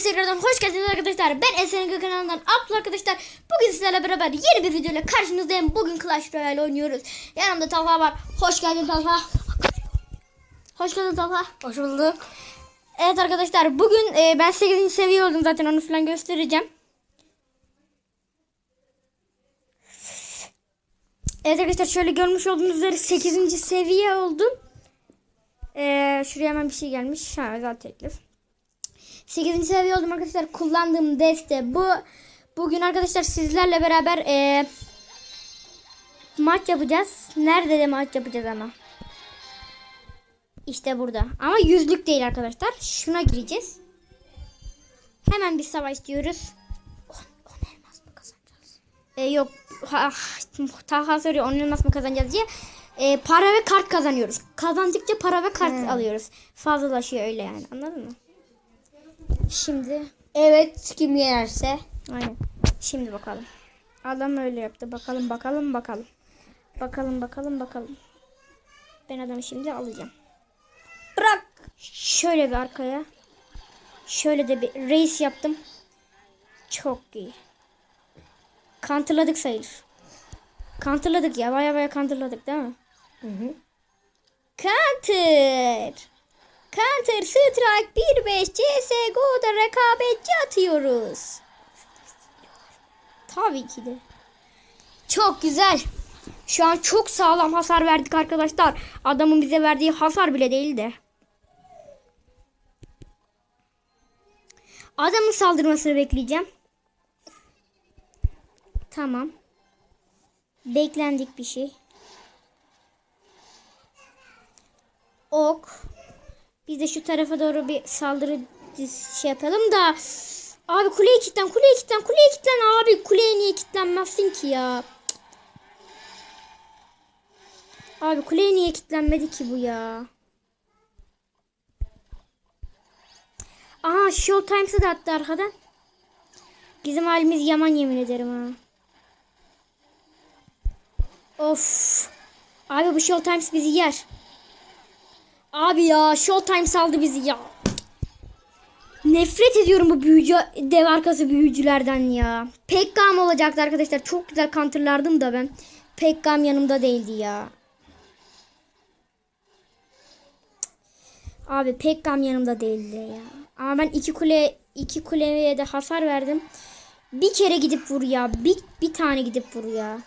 Hepiniz tekrardan hoş geldiniz arkadaşlar. Ben Esen kanalından Abdullah arkadaşlar. Bugün sizlerle beraber yeni bir videoyla karşınızdayım. Bugün Clash Royale oynuyoruz. Yanımda Talha var. Hoş geldin Talha. Hoş geldin Talha. Hoş bulduk. Evet arkadaşlar bugün e, ben 8. seviye oldum zaten onu falan göstereceğim. Evet arkadaşlar şöyle görmüş olduğunuz üzere 8. seviye oldum. Ee, şuraya hemen bir şey gelmiş. Ha özel teklif. 8. seviye oldum arkadaşlar. Kullandığım deste bu. Bugün arkadaşlar sizlerle beraber e, maç yapacağız. Nerede de maç yapacağız ama. İşte burada. Ama yüzlük değil arkadaşlar. Şuna gireceğiz. Hemen bir savaş diyoruz. 10 elmas mı kazanacağız? Ee, yok. Ha, Taha soruyor 10 elmas mı kazanacağız diye. Ee, para ve kart kazanıyoruz. Kazandıkça para ve kart alıyoruz. Fazlalaşıyor öyle yani. Anladın mı? Şimdi Evet kim yenerse. Aynen. Şimdi bakalım. Adam öyle yaptı. Bakalım bakalım bakalım. Bakalım bakalım bakalım. Ben adamı şimdi alacağım. Bırak. Şöyle bir arkaya. Şöyle de bir reis yaptım. Çok iyi. Kantırladık sayılır. Kantırladık ya. Baya baya kantırladık değil mi? Hı hı. Counter. Counter Strike 1.5 CSGO'da rekabetçi atıyoruz. Tabii ki de. Çok güzel. Şu an çok sağlam hasar verdik arkadaşlar. Adamın bize verdiği hasar bile değil de. Adamın saldırmasını bekleyeceğim. Tamam. Beklendik bir şey. Ok. Biz de şu tarafa doğru bir saldırı şey yapalım da. Abi kuleye kilitlen, kuleye kilitlen, kuleye kilitlen abi. Kuleye niye kilitlenmezsin ki ya? Abi kuleye niye kilitlenmedi ki bu ya? Aha Showtimes'ı da attı arkadan. Bizim halimiz yaman yemin ederim ha. Of. Abi bu Showtimes bizi yer. Abi ya Showtime saldı bizi ya. Nefret ediyorum bu büyücü dev arkası büyücülerden ya. Pekkam olacaktı arkadaşlar. Çok güzel counterlardım da ben. Pekkam yanımda değildi ya. Abi Pekkam yanımda değildi ya. Ama ben iki kule iki kuleye de hasar verdim. Bir kere gidip vur ya. Bir, bir tane gidip vur ya.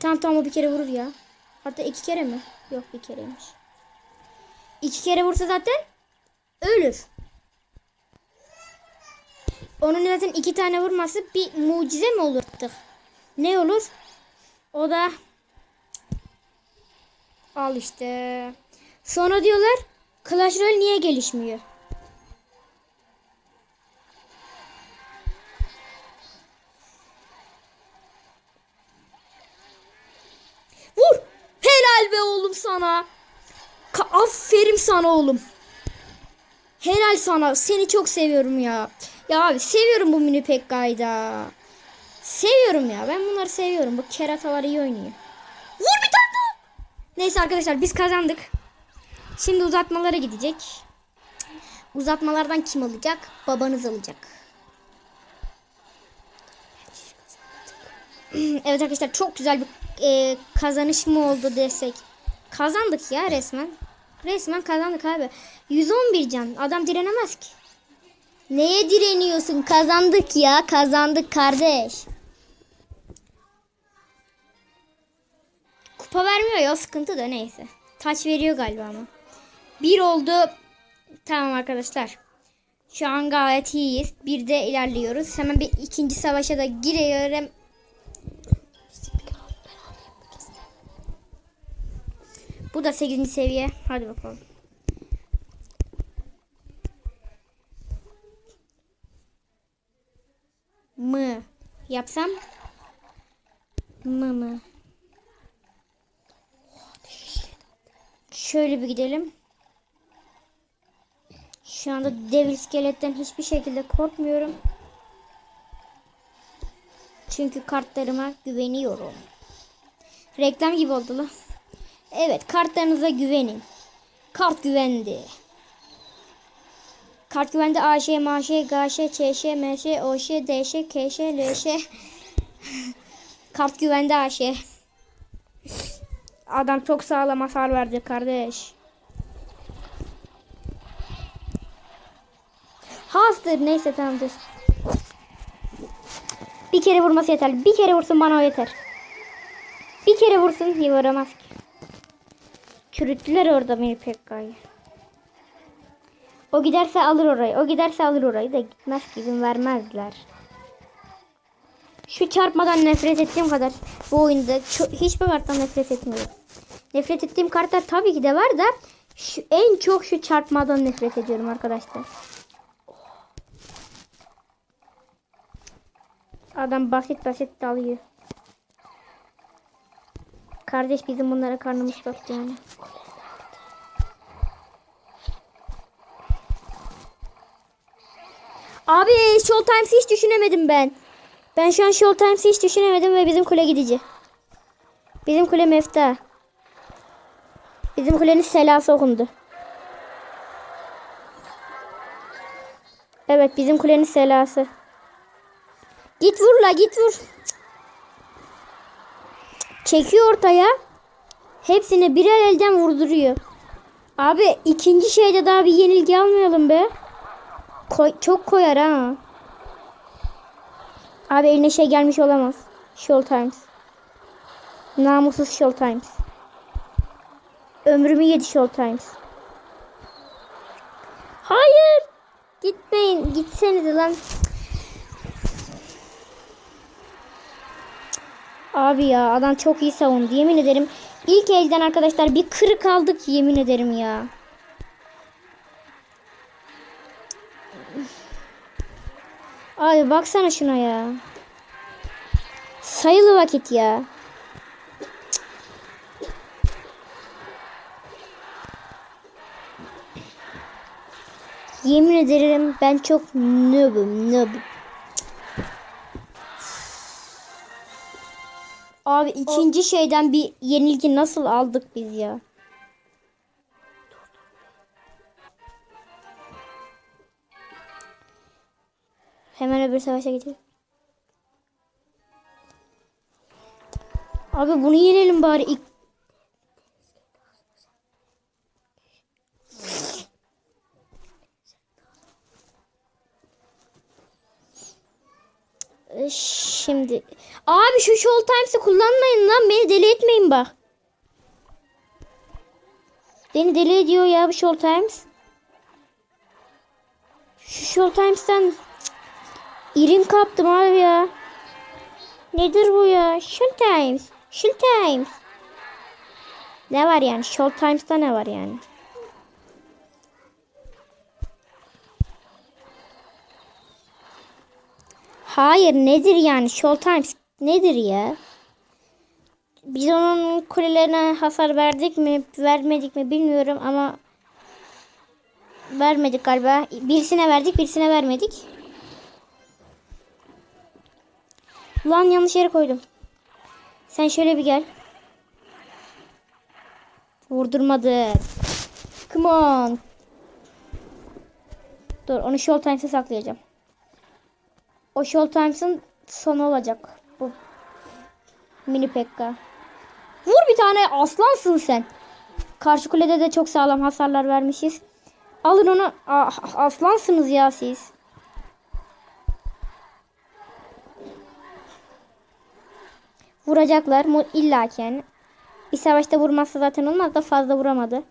Tamam tamam o bir kere vurur ya. Hatta iki kere mi? Yok bir kereymiş. İki kere vursa zaten ölür. Onun zaten iki tane vurması bir mucize mi olur artık? Ne olur? O da al işte. Sonra diyorlar Clash Royale niye gelişmiyor? Vur! Helal be oğlum sana. Aferin sana oğlum. Helal sana. Seni çok seviyorum ya. Ya abi seviyorum bu mini Pekka'yı da. Seviyorum ya. Ben bunları seviyorum. Bu keratalar iyi oynuyor. Vur bir tane daha. Neyse arkadaşlar biz kazandık. Şimdi uzatmalara gidecek. Uzatmalardan kim alacak? Babanız alacak. Evet arkadaşlar çok güzel bir e, kazanış mı oldu desek. Kazandık ya resmen. Resmen kazandık abi. 111 can. Adam direnemez ki. Neye direniyorsun? Kazandık ya. Kazandık kardeş. Kupa vermiyor ya sıkıntı da neyse. Taç veriyor galiba ama. Bir oldu. Tamam arkadaşlar. Şu an gayet iyiyiz. Bir de ilerliyoruz. Hemen bir ikinci savaşa da giriyorum. Bu da 8. seviye. Hadi bakalım. Mı yapsam? Mı mı? Şöyle bir gidelim. Şu anda dev iskeletten hiçbir şekilde korkmuyorum. Çünkü kartlarıma güveniyorum. Reklam gibi oldu lan. Evet kartlarınıza güvenin. Kart güvendi. Kart güvende AŞ, MAŞ, GŞ, ÇŞ, MŞ, OŞ, DŞ, KŞ, LŞ. Kart güvende AŞ. Adam çok sağlam hasar verdi kardeş. Hastır. Neyse tamamdır. Bir kere vurması yeter. Bir kere vursun bana o yeter. Bir kere vursun vuramaz ki. Çürüttüler orada beni Pekka'yı. O giderse alır orayı. O giderse alır orayı da gitmez ki izin vermezler. Şu çarpmadan nefret ettiğim kadar bu oyunda hiçbir karttan nefret etmiyorum. Nefret ettiğim kartlar tabii ki de var da şu, en çok şu çarpmadan nefret ediyorum arkadaşlar. Adam basit basit dalıyor. Kardeş bizim bunlara karnımız tok yani. Abi Show Times'ı hiç düşünemedim ben. Ben şu an Show Times'ı hiç düşünemedim ve bizim kule gidici. Bizim kule mefta. Bizim kulenin selası okundu. Evet bizim kulenin selası. Git vur la git vur. Çekiyor ortaya. Hepsini birer elden vurduruyor. Abi ikinci şeyde daha bir yenilgi almayalım be. Koy, çok koyar ha. Abi eline şey gelmiş olamaz. Show Times. Namussuz Show Times. Ömrümü yedi Show Times. Hayır. Gitmeyin. Gitsenize lan. Abi ya adam çok iyi savundu. Yemin ederim. İlk elden arkadaşlar bir kırık aldık yemin ederim ya. Abi baksana şuna ya. Sayılı vakit ya. Yemin ederim ben çok noobum noob. Abi ikinci şeyden bir yenilgi nasıl aldık biz ya? Hemen öbür savaşa geçelim. Abi bunu yenelim bari ilk. Şimdi. Abi şu Show Times'ı kullanmayın lan. Beni deli etmeyin bak. Beni deli ediyor ya bu Show Times. Şu Show Times'tan cık, irin kaptım abi ya. Nedir bu ya? Show Times. Show Times. Ne var yani? Show Times'ta ne var yani? Hayır nedir yani? Show Times nedir ya? Biz onun kulelerine hasar verdik mi, vermedik mi bilmiyorum ama vermedik galiba. Birisine verdik, birisine vermedik. Lan yanlış yere koydum. Sen şöyle bir gel. Vurdurmadı. Come on. Dur onu Show Times'e saklayacağım. O Show Times'ın sonu olacak. Bu mini Pekka. Vur bir tane aslansın sen. Karşı kulede de çok sağlam hasarlar vermişiz. Alın onu. Ah, aslansınız ya siz. Vuracaklar. İlla ki yani. Bir savaşta vurmazsa zaten olmaz da fazla vuramadı.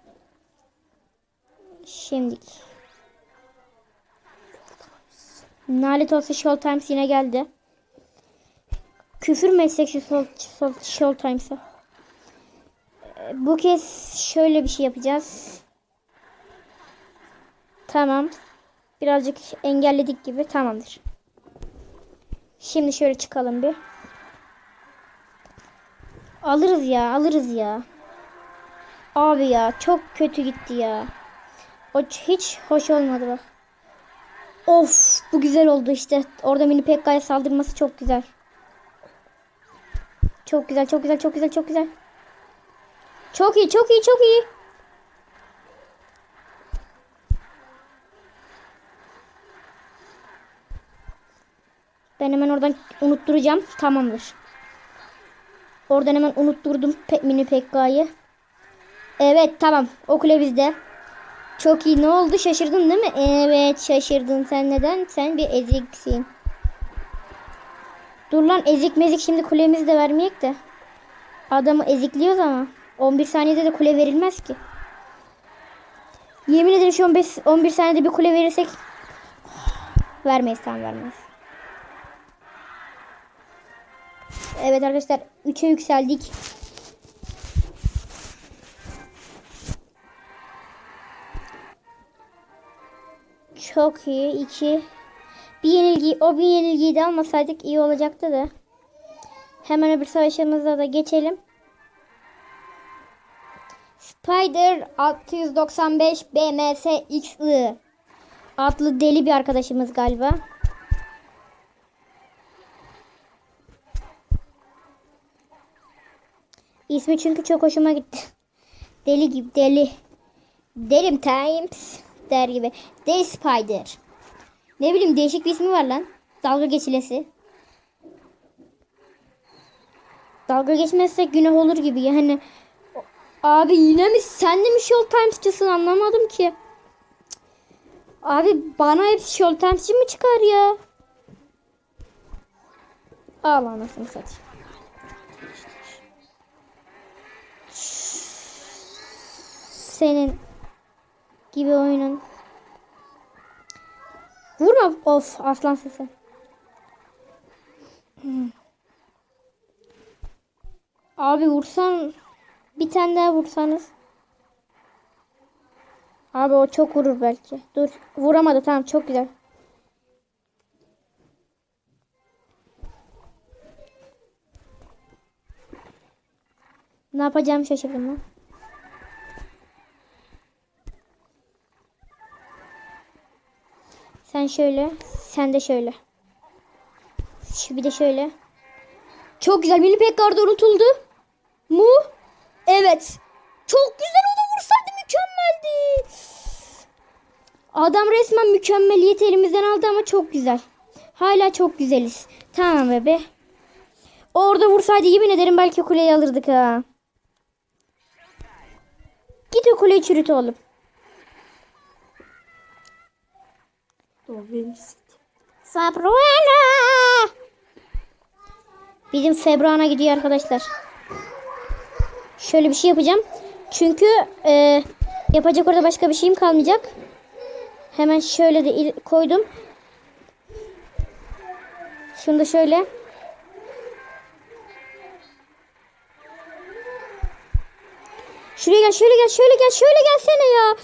Şimdi. Nalet olsa Show Times yine geldi. Küfür sol, sol, Show Times'a? Bu kez şöyle bir şey yapacağız. Tamam. Birazcık engelledik gibi. Tamamdır. Şimdi şöyle çıkalım bir. Alırız ya, alırız ya. Abi ya çok kötü gitti ya. O hiç hoş olmadı bak. Of bu güzel oldu işte. Orada mini Pekka'ya saldırması çok güzel. Çok güzel, çok güzel, çok güzel, çok güzel. Çok iyi, çok iyi, çok iyi. Ben hemen oradan unutturacağım. Tamamdır. Oradan hemen unutturdum pe mini Pekka'yı. Evet tamam. O kule bizde. Çok iyi. Ne oldu? Şaşırdın değil mi? Evet şaşırdın. Sen neden? Sen bir eziksin. Dur lan ezik mezik şimdi kulemizi de vermeyek de. Adamı ezikliyoruz ama. 11 saniyede de kule verilmez ki. Yemin ederim şu 15, 11 saniyede bir kule verirsek vermeyiz tamam vermeyiz. Evet arkadaşlar 3'e yükseldik. Çok iyi. 2 bir yenilgi o bir yenilgiyi de almasaydık iyi olacaktı da. Hemen öbür savaşımıza da geçelim. Spider 695 BMS XI adlı deli bir arkadaşımız galiba. İsmi çünkü çok hoşuma gitti. Deli gibi deli. Delim Times der gibi. Deli Spider. Ne bileyim değişik bir ismi var lan. Dalga geçilesi. Dalga geçmezsek günah olur gibi yani. Abi yine mi sen de mi Showtimes'çısın anlamadım ki. Abi bana hep Showtimes'çı mı çıkar ya? Al anasını satayım. Senin gibi oyunun. Vurma. Of aslan sesi. Hmm. Abi vursan bir tane daha vursanız. Abi o çok vurur belki. Dur. Vuramadı tamam çok güzel. Ne yapacağımı şaşırdım lan. Sen şöyle. Sen de şöyle. Bir de şöyle. Çok güzel. Mini Pekkar'da unutuldu. Mu? Evet. Çok güzel o da vursaydı mükemmeldi. Adam resmen mükemmeliyet elimizden aldı ama çok güzel. Hala çok güzeliz. Tamam bebe. Orada vursaydı yemin ederim belki kuleyi alırdık ha. Git o kuleyi çürüt oğlum. Sabrina. Bizim Febrana gidiyor arkadaşlar. Şöyle bir şey yapacağım. Çünkü e, yapacak orada başka bir şeyim kalmayacak. Hemen şöyle de koydum. Şunu da şöyle. Şuraya gel, şöyle gel, şöyle gel, şöyle gelsene ya.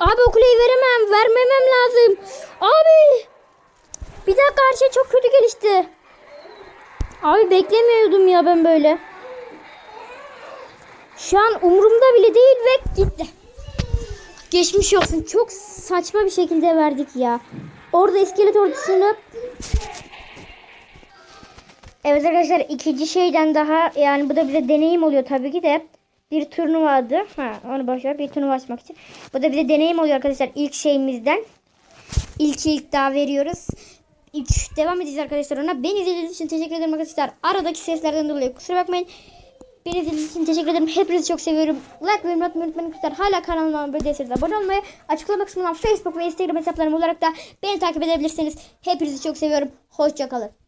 Abi o kuleyi veremem, vermemem lazım. Abi. Bir dakika her şey çok kötü gelişti. Abi beklemiyordum ya ben böyle. Şu an umurumda bile değil ve gitti. Geçmiş olsun. Çok saçma bir şekilde verdik ya. Orada iskelet ordusunu Evet arkadaşlar ikinci şeyden daha yani bu da bize deneyim oluyor tabii ki de. Bir turnuva adı. Ha onu boşver bir turnuva açmak için. Bu da bize deneyim oluyor arkadaşlar ilk şeyimizden. İlk ilk daha veriyoruz. İlk devam edeceğiz arkadaşlar ona. Beni izlediğiniz için teşekkür ederim arkadaşlar. Aradaki seslerden dolayı kusura bakmayın. Beni izlediğiniz için teşekkür ederim. Hepinizi çok seviyorum. Like ve yorum atmayı unutmayın arkadaşlar. Hala kanalıma abone değilseniz abone olmayı, açıklama kısmından Facebook ve Instagram hesaplarım olarak da beni takip edebilirsiniz. Hepinizi çok seviyorum. Hoşçakalın.